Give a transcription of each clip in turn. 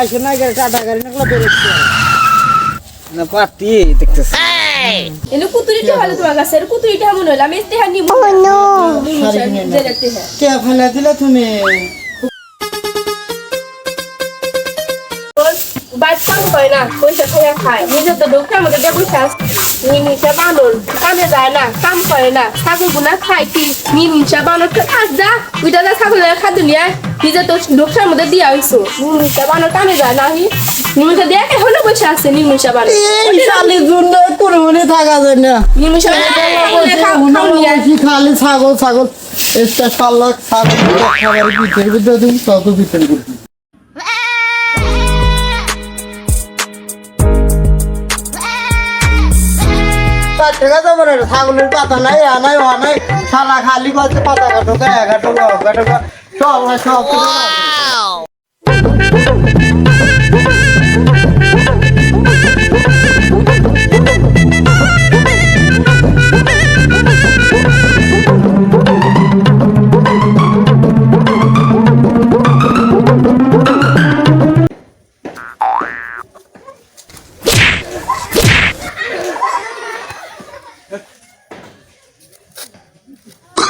আসে না গেলে টাটা গাড়ি নাকলা বেরোচ্ছে। না পাটি দেখতেছি। এনে কুতুরিটা ভালো তোমার কাছে এর কুতুরিটা মনে হলো? আমি তেহা নিমু যে দেখতে হ্যাঁ। কে ফেলে দিলে তুমি? বাইক কাম না পয়সা খাইয়া খায়। নিজে তো বানর। যায় না কাম করে না। ছাগল গুনা খায় কি? নিমিষা বানর খাস যা ওইটা যা ছাগলের খাদ্য নিয়ে নিজে তো দোকান মধ্যে দিয়া হইছো। নিমিষা বানর কামে যায় না হি নিমিষা দিয়ে এখনও বসে আছে নিমিষা এই শালির জন্য কোনো মনে থাকা যায় না। নিমিষা খালি ছাগল ছাগল। একটা শাল্লা ছাগল খাবার পিঠের ভিতরে দিন তত পিঠের করবি টাকা ছাগলের পাতা নাই আনাই আনাই শালা খালি করছে পাতা কাটো কাটো কাটো সব সব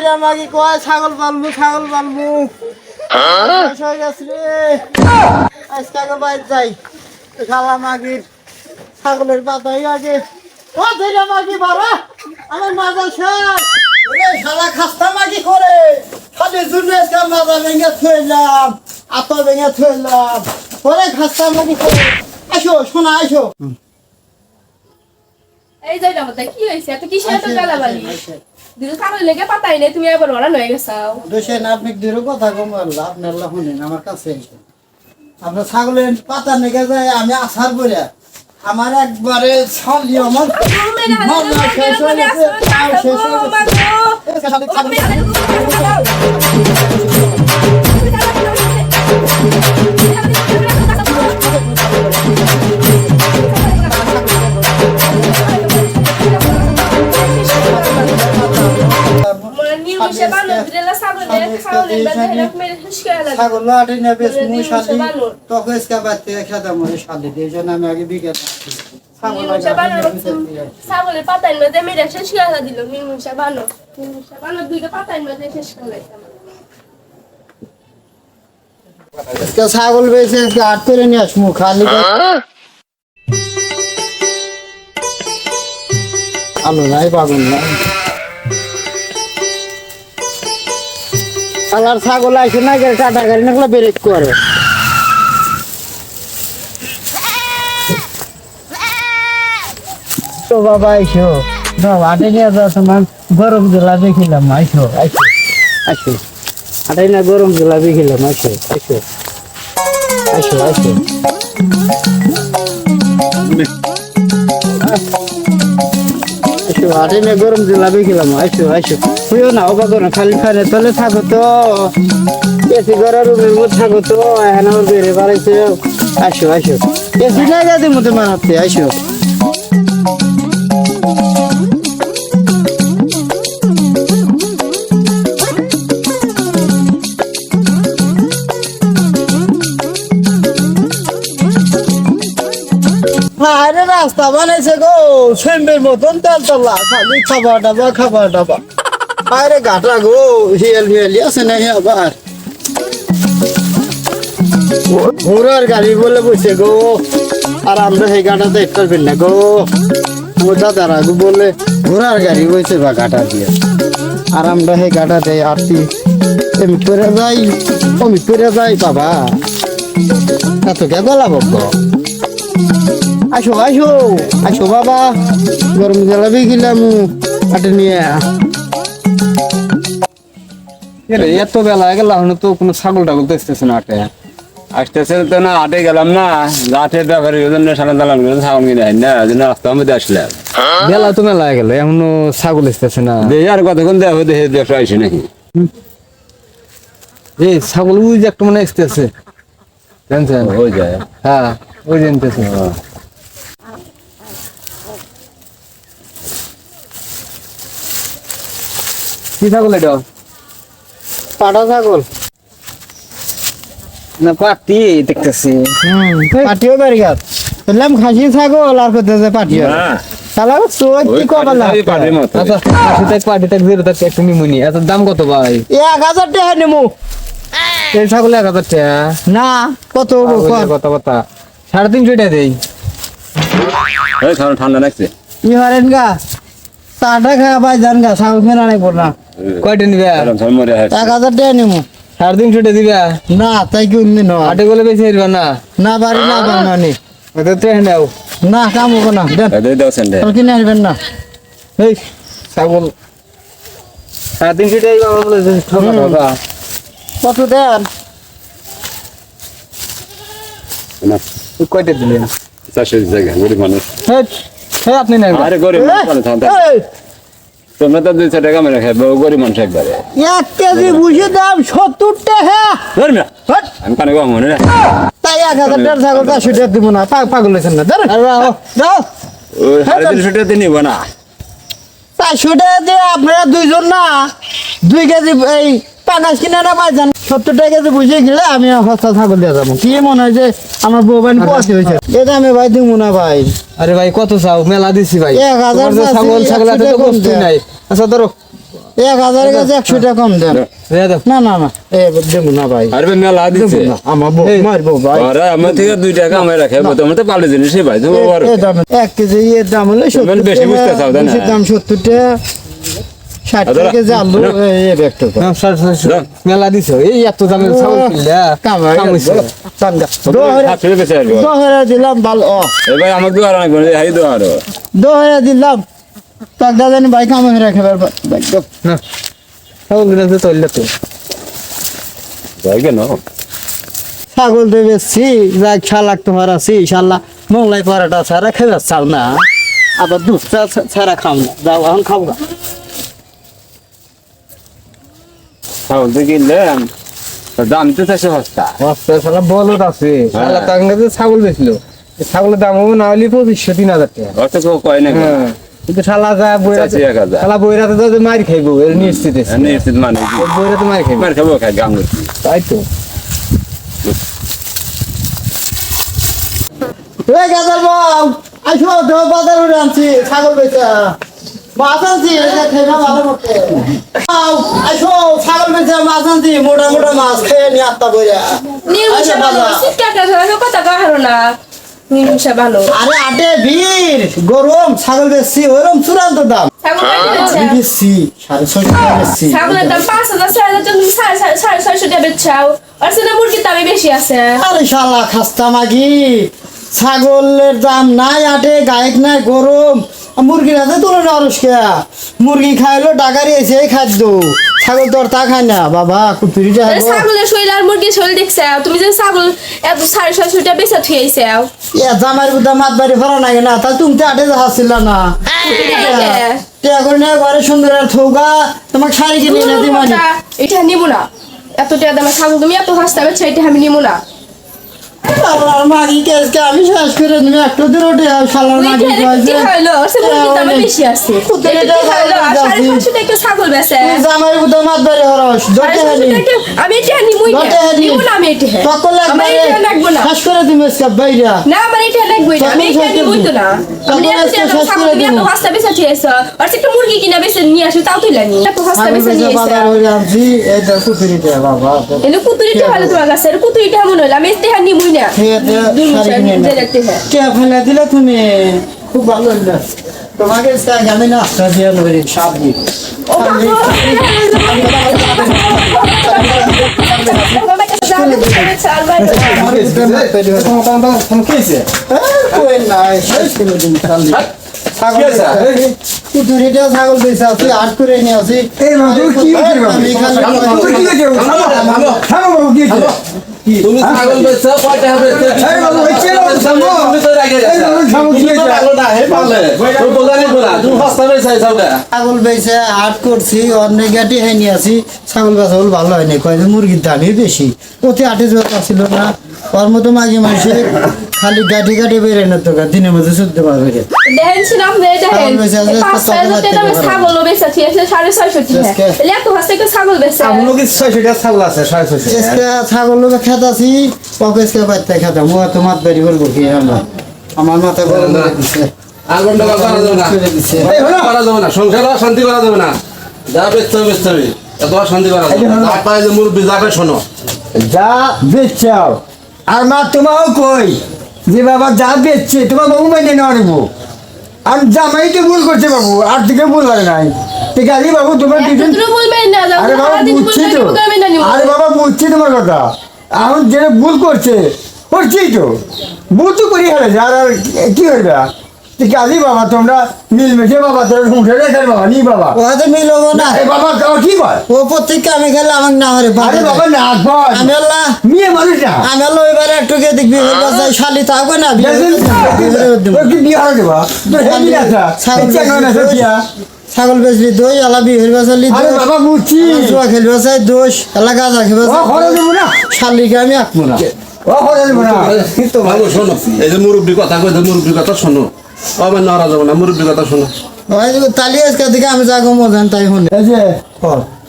যাইরা মাগি কয় ছাগল পালবো ছাগল পালবো হয়ে গেছে রে। আজকে আগে বাইর যাই? খালা মাগির ছাগলের পাতাই আগে। ও যাইরা মাগি বাবা আমার মাজা শেষ। ওরে শালা খাস্তা মাগি করে। খালি জুনে আজকে মাজা ভেঙে থইলাম। আতো ভেঙে থইলাম। ওরে খাস্তা মাগি করে। আসো শোনা আসো। এই যাইটা মতো কি হয়েছে এত কিসে এত গালাগালি? দিল ছাগল লেগে পাতাই নেই তুমি এবার ওরা নয়ে গেছাও। দোষেন আপনি দূরে কথা কম আল্লাহ আপনি আল্লাহ শুনেন আমার কাছে আপনার ছাগলের পাতা নেগে যায় আমি আসার পরে আমার একবারে ছালি আমার মামলা শেষ হয়ে গেছে তাও শেষ হয়ে গেছে। ছাগল আটে না বেশ মুই শালি তোকে ইসকা বাড়তে খেতাম ওই শালি দিয়ে জন্য আমি আগে বিকেল ছাগলের পাতার মধ্যে মেরে শেষ করে দিল নির্মুষা বানো নির্মুষা বানো দুইটা পাতার মধ্যে শেষ করে ছাগল বেছে আট করে নিয়ে আসমু খালি আলো নাই পাগল নাই। কালার ছাগল আসে না গেলে টাটা গাড়ি নাকলা বেরেক করে তো বাবা আইসো। বাবা আটে নিয়ে যাওয়া তোমার গরম জেলা দেখিলাম আইসো আইসো। আইসো। আটে না গরম জেলা দেখিলাম আইসো আইসো। আইসো আইসো। আইসো আটে না গরম জেলা দেখিলাম আইসো আইসো। হইও না অবাক না খালি ফ্যানে তলে থাকো তো। এসি ঘরের রুমের মধ্যে থাকো তো, এখন আমার বেড়ে বাড়াইছে। আইসো আইসো এসি না যাতে মতো আরে রাস্তা বানাইছে গো, সেম্বের মতন তেল তলা। খালি খাবার ডাবা খাবার ডাবা আরে গাটা গো হিয়াল হিয়ালি আছে না আবার? ঘোড়ার গাড়ি বলে বসে গো। আর আমরা সেই গাটাতে একটা না গো। ও দাদারা বলে, ঘোড়ার গাড়ি বসে বা গাটা দিয়ে। আর আমরা সেই গাটাতে আরতি এমনি করে যাই অমি করে যাই বাবা। এত কে গলা বক আসো আসো আসো বাবা। গরম জলাবি গেলাম, হাটে নিয়ে। এত বেলা গেল এখন তো কোনো ছাগল টাগল তো আসতেছে না আটে। আসতেছে তো না হাটে গেলাম না। হাটের ব্যাপারে ওই জন্য সারা দালাম ছাগল কিনে আনি না ওই জন্য রাস্তার মধ্যে আসলাম। বেলা তো মেলা গেল এখনও ছাগল আসতেছে না। দেখি আর কতক্ষণ দেখো দেখে দেখো আসি নাকি? এই ছাগল ওই যে একটা মনে আসতেছে। জানছেন? হয়ে যায় হ্যাঁ ওই জানতেছে কি ছাগল এটা? পাটা ছাগল? না পাটি দেখতেছি। পাটিও বাড়ি গাছ বললাম খাসি ছাগল আর করতেছে পাটিও শালা চোখ কি কবার আচ্ছা পাটি তাক পাটি তাক জিরো তাক একটু নিমুনি এত দাম কত ভাই? এক হাজার টাকা নেব এই ছাগল এক হাজার টাকা? না কত কর? কথা সাড়ে তিনশো টাকা দেই। এই ঠান্ডা লাগছে। কি হারেন গা চাটা খাওয়া পাই যান গা ছাগল কেনা নেব না। কয়টা নিবে? এক হাজার টাকা নেব সাড়ে তিনশো টাকা দিবে? না তাই কি অন্য নয়। আটে গেলে বেশি হারবে না? না বাড়ি না বাড়ি না তো নাও। না কাম হব না কিনে আসবেন না। এই ছাগল। সাড়ে তিনশো টাকা কত দেন? কয়টা দিলেন? চারশো জায়গা গরিব মানুষ। হেই, আপনি নেন। আরে গরিব মানুষ তোমরা তো দুইশো টাকা মেরে গরিব মানুষ একবারে। এক কেজি বুঝে দাম সত্তর টাকা ধরবি না আমি কানে কম মনে তাই এক হাজার টাকা ছাগল চারশো টাকা দিব না পাগ পাগল হয়েছেন না। ধরেন যাও। ওই সাড়ে তিনশো টাকা নিব না। চারশো টাকা দিয়ে আপনারা দুইজন না দুই কেজি এই পানাস কিনে না পাইছেন সত্তর টাকা কেজি বুঝে গেলে আমি হস্তা ছাগল দিয়ে যাব। কি মনে হয় যে আমার বউ বান পয়সা হয়েছে? এটা আমি ভাই দিব না ভাই। আরে ভাই কত চাও? মেলা দিছি ভাই। এক হাজার তোমার ছাগল ছাগল এত একশো তো টাকা কম কষ্টই নাই। আচ্ছা ধরো। এক হাজারের কাছে একশো টাকা কম দেন। না না না। এ দেবো না ভাই। আরে ভাই মেলা না। আমার বউ মারবো ভাই। আরে আমার থেকে দুই টাকা আমি রাখে। তোমার তো পাল্টে জিনিস ভাই তুমি দাম এক কেজি এর দাম হলো সত্তর বেশি বুঝতে চাও, তাই না? বেশির দাম সত্তর টাকা। মেলা দিছো। এই এত দামের ছাগল কিনলে। দোহরে- দিলাম ও আমাকে হাই দিলাম। ভাই রাখে না কিনা তো। কেন? দেবে সি শালাক তোমার আছি শালা মোংলাই পরাটা ছাড়া খেয়ে চাও না। আবার দুধটা ছাড়া খাও না। যাও এখন খাও না ছাগল তো দাম তো চারশো সস্তা রাস্তায় শালা বলদ আছে। তার কাছে ছাগল বেছিল ছাগলের দাম হবে না হলে পঁচিশশো তিন হাজার টাকা। অত কেউ কয় না হ্যাঁ। কিন্তু শালা যা বইরাতে শালা বইরাতে তো মার খাইবো এর নিশ্চিত আছে। নিশ্চিত মানে? বইরাতে মার খাইবো। মার খাব খাই তাই তো। এ গাজার বাউ আসো তো বাজার আনছি ছাগল বেচা। মোটা মোটা মাছ খেয়ে নিয়ে আত্মা বইরা ভালো বাবা। সিটকা কথা কাহারো না। আরে আটে বীর গরম ছাগল ওরম চূড়ান্ত দাম। সাড়ে ছয়শো টাকা ছাগলের দাম পাঁচ হাজার ছয় হাজার সাড়ে ছয়শো টাকা বেচাও। আর সেটা মুরগির বেশি আছে। আরে শালা খাস্তা মাগি। ছাগলের দাম নাই আটে গায়ক নাই গরম। মুরগির হাতে তুলে না অরসকে মুরগি খাইলো ডাকারি এসে এই খাদ্য। ছাগল তো আর তা খায় না। বাবা কুতুরিটা আরে ছাগলের শরীর আর মুরগির শরীর দেখছে? তুমি যে ছাগল এত সাড়ে ছয়শো টাকা বেচা থুয়েছে এ জামার বুদ্ধা মাত বাড়ি ভরা নাই না তাহলে তুমি তো আটে যাচ্ছিল না। করে না ঘরে সুন্দর আর থৌগা তোমাকে শাড়ি কিনে না। দিমানি এটা নিবো না। এত টাকা দামের ছাগল তুমি এত হাসতে বেচা এটা আমি নিবো না। শালার মাগি কেসকে আমি শেষ করে তুমি একটু দূর উঠে শালার মাগি কি কয়েছে হইল সে মুরগির দামে বেশি আছে। কুত্তার এটা কি এটা হইল আর যাচ্ছি। সাড়ে ছয়শো টাকা ছাগল বেচে। জামাই বুদ্ধা মাত বাড়ি হরস হানি আমি এটা হানি নিবো না এটা। এটা লাগবো না। শেষ করে তুমি বাইরা। না আমার এটা লাগবই না আমি এটা তো না। আমি শেষ করে। হাসতে বেচা আর একটা মুরগি কিনা বেচে নিয়ে আসো তাও তুই লানি এত হাসতে বেচা নিয়ে বাজার এসে। হয়ে কুতুরিতে বাবা। কুতুরিটা ভালো তোমার কাছে। কুতুরিটা এমন হইল? আমি এটা নিবই হ্যাঁ ফেলে দিলে তুমি খুব ভালো তোমাকে আমি নাস্তা দিয়ে সাবজি ছাগল বেঁচে আছি আট করে নিয়ে আসি এই বাবু কি আমি খালি- থামো বাবু কি হয়েছে? তুমি ছাগল বেচছো কয়টা এই বাবু, তুমি তো রাগে? ভালো না হে তুমি ছাগল বেচে হাট করছি অন্য গাটি হাইনি আছি ছাগল বেচা ভালো হয়নি। কয় মুরগির দামই বেশি। প্রতি আটে জোয়া ছিল না ওর মতো মাঝে মাঝে খালি গাঠি গাঠি বেরোয় না তো দিনের মধ্যে চোদ্দ পারবে দেখেন ছাগল বেচে সাড়ে ছয়শো বেচে। আছে সাড়ে ছয়শো লোক খেতাছি খেতাম। ও তো মাত বাড়ি বলব কি আমরা? আমার মাথা গরম করে দিছে। আগুন টাকা করা না করে দিছে। এই হলো। করা যাবে না। সংসার শান্তি করা যাবে না। যা বেচতে হবে বেচতে হবে। এত শান্তি করা যাবে না। যা পায় যে মুরব্বী যাবে শোনো। যা বেচাও। আর মা তোমাও কই? যে বাবা যা বেচছে তোমার বাবু মেনে নেওয়া নেব আর জামাই তো ভুল করছে বাবু আর দিকে ভুল হয় নাই। ঠিক আছে বাবু তোমার দুজন আরে বাবা বুঝছি তো। আরে বাবা বুঝছি তোমার কথা। এখন যেটা ভুল করছে করছি তো। ভুল তো করি হবে আর আর কি হইবা? ঠিক বাবা তোমরা মিলমিশে বাবা তোর সংসার রেখে বাবা নি বাবা। ও হয়তো মিলবো না। এ বাবা কি বল? ও প্রত্যেক আমি খেলে আমাকে না হরে আরে বাবা না বল। আমি আল্লাহ মেয়ে মানুষ না। আমি আল্লাহ এবারে একটু কে দেখবি শালি থাকবে না বিয়ে কি বিয়ে দেবা। হেবি না ছাগল না বেচবি দই আলা বিহের বাসালি আরে বাবা বুঝছি। জুয়া খেলবে চাই দোষ। এলা গাঁজা না। শালিকে আমি আঁকবো না। ও খরচ দেবো না। তো ভালো শোনো এই যে মুরব্বী কথা কইতে মুরব্বী কথা শোনো। আমার নড়া যাবে না মুরব্বী কথা শোনো। যে তালি আজকে দিকে আমি যা যাগো মজান তাই শুনে এই যে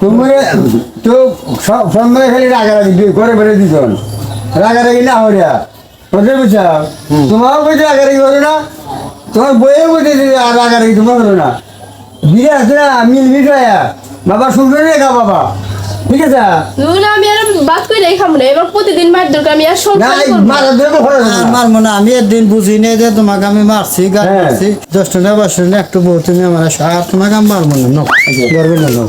তোমার তো সব সন্ধ্যায় খালি রাগারাগি করে বেড়ে দিজন রাগারাগি না হরিয়া। বুঝতে বুঝছা? তোমারও বলছে রাগারাগি করো না তোমার যে আর রাগারাগি তোমার করো না। বিয়ে আছে না মিল মিট বাবা শুনবে রেখা বাবা? ঠিক আছে নুন আমি আর বাদ করে রেখাম না। এবার প্রতিদিন মার দরকার আমি আর মারা না আমি একদিন বুঝি নেই যে তোমাকে আমি মারছি হ্যাঁ। মারছি। একটু বউ তুমি আমার আর তোমাকে আমি মারবো করবে নো।